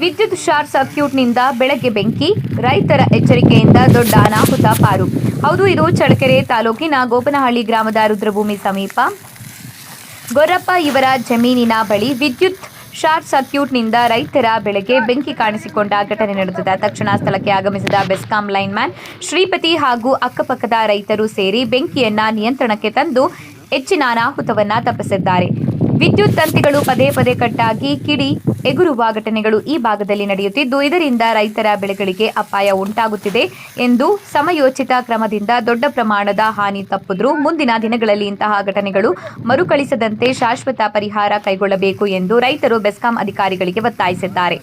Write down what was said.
ವಿದ್ಯುತ್ ಶಾರ್ಟ್ ಸರ್ಕ್ಯೂಟ್ನಿಂದ ಬೆಳಗ್ಗೆ ಬೆಂಕಿ, ರೈತರ ಎಚ್ಚರಿಕೆಯಿಂದ ದೊಡ್ಡ ಅನಾಹುತ, ಪಾರು. ಹೌದು, ಇದು ಚಳ್ಳಕೆರೆ ತಾಲೂಕಿನ ಗೋಪನಹಳ್ಳಿ ಗ್ರಾಮದ ರುದ್ರಭೂಮಿ ಸಮೀಪ. ಗೊರ್ರಪ್ಪ ಇವರ ಜಮೀನಿನ ಬಳಿ ವಿದ್ಯುತ್ ಶಾರ್ಟ್ ಸರ್ಕ್ಯೂಟ್ನಿಂದ ರೈತರ ಬೆಳೆಗೆ ಬೆಂಕಿ ಕಾಣಿಸಿಕೊಂಡ ಘಟನೆ ನಡೆದಿದೆ. ತಕ್ಷಣ ಸ್ಥಳಕ್ಕೆ ಆಗಮಿಸಿದ ಬೆಸ್ಕಾಂ ಲೈನ್ಮ್ಯಾನ್ ಶ್ರೀಪತಿ ಹಾಗೂ ಅಕ್ಕಪಕ್ಕದ ರೈತರು ಸೇರಿ ಬೆಂಕಿಯನ್ನ ನಿಯಂತ್ರಣಕ್ಕೆ ತಂದು ಹೆಚ್ಚಿನ ಅನಾಹುತವನ್ನ ತಪ್ಪಿಸಿದ್ದಾರೆ. ವಿದ್ಯುತ್ ತಂತಿಗಳು ಪದೇ ಪದೇ ಕಟ್ಟಾಗಿ ಕಿಡಿ, ಎಗುರುವ ಘಟನೆಗಳು ಈ ಭಾಗದಲ್ಲಿ ನಡೆಯುತ್ತಿದ್ದು, ಇದರಿಂದ ರೈತರ ಬೆಳೆಗಳಿಗೆ ಅಪಾಯ ಉಂಟಾಗುತ್ತಿದೆ ಎಂದು ಸಮಯೋಚಿತ ಕ್ರಮದಿಂದ ದೊಡ್ಡ ಪ್ರಮಾಣದ ಹಾನಿ ತಪ್ಪಿದ್ರು ಮುಂದಿನ ದಿನಗಳಲ್ಲಿ ಇಂತಹ ಘಟನೆಗಳು ಮರುಕಳಿಸದಂತೆ ಶಾಶ್ವತ ಪರಿಹಾರ ಕೈಗೊಳ್ಳಬೇಕು ಎಂದು ರೈತರು ಬೆಸ್ಕಾಂ ಅಧಿಕಾರಿಗಳಿಗೆ ಒತ್ತಾಯಿಸಿದ್ದಾರೆ.